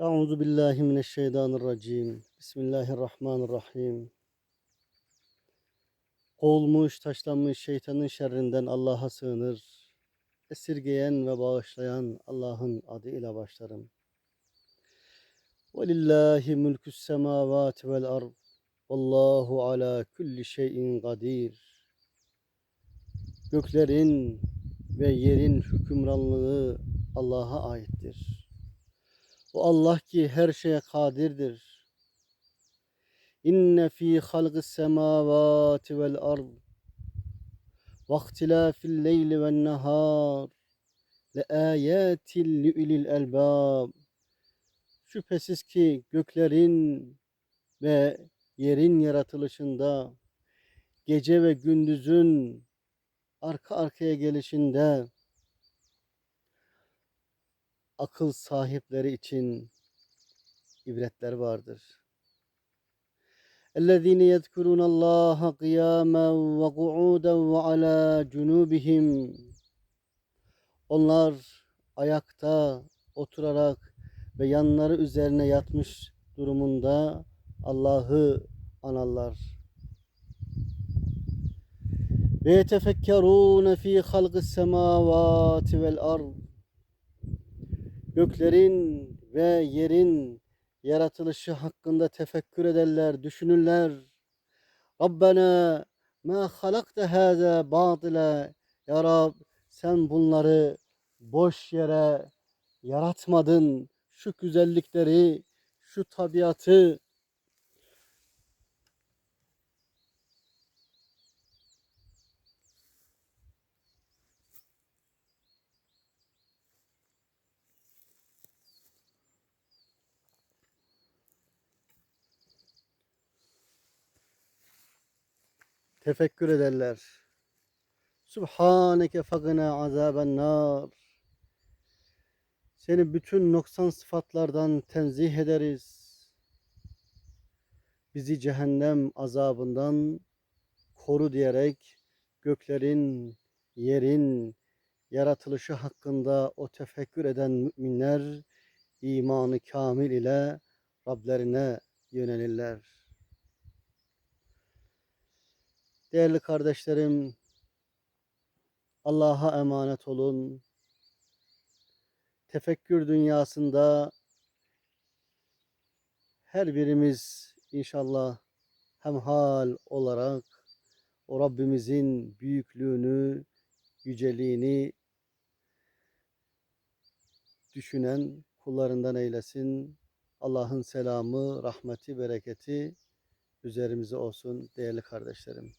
Euzu billahi mineşşeytanirracim. Bismillahirrahmanirrahim. Kovulmuş, taşlanmış şeytanın şerrinden Allah'a sığınır. Esirgeyen ve bağışlayan Allah'ın adıyla başlarım. Velillahi mülkü's semavati vel ard. Vallahu ala kulli şeyin kadir. Göklerin ve yerin hükümranlığı Allah'a aittir. O Allah ki her şeye kadirdir. İnne fi halqis semavati vel ard ve ihtilafil leyli ven nehar le ayatin li ulil elbab. Şüphesiz ki göklerin ve yerin yaratılışında, gece ve gündüzün arka arkaya gelişinde akıl sahipleri için ibretler vardır. اَلَّذ۪ينَ يَذْكُرُونَ اللّٰهَ قِيَامًا وَقُعُودًا وَعَلَى جُنُوبِهِمْ Onlar ayakta, oturarak ve yanları üzerine yatmış durumunda Allah'ı anarlar. Ve yetefekkerûne fî halqis semâvâti vel ard Göklerin ve yerin yaratılışı hakkında tefekkür ederler, düşünürler. Rabbena ma halakta hâzâ batile Ya Rab sen bunları boş yere yaratmadın. Şu güzellikleri, şu tabiatı, tefekkür ederler. Subhaneke fagına azaben nar. Seni bütün noksan sıfatlardan tenzih ederiz. Bizi cehennem azabından koru diyerek göklerin, yerin yaratılışı hakkında o tefekkür eden müminler imanı kamil ile Rablerine yönelirler. Değerli kardeşlerim, Allah'a emanet olun. Tefekkür dünyasında her birimiz inşallah hemhal olarak o Rabbimizin büyüklüğünü, yüceliğini düşünen kullarından eylesin. Allah'ın selamı, rahmeti, bereketi üzerimize olsun değerli kardeşlerim.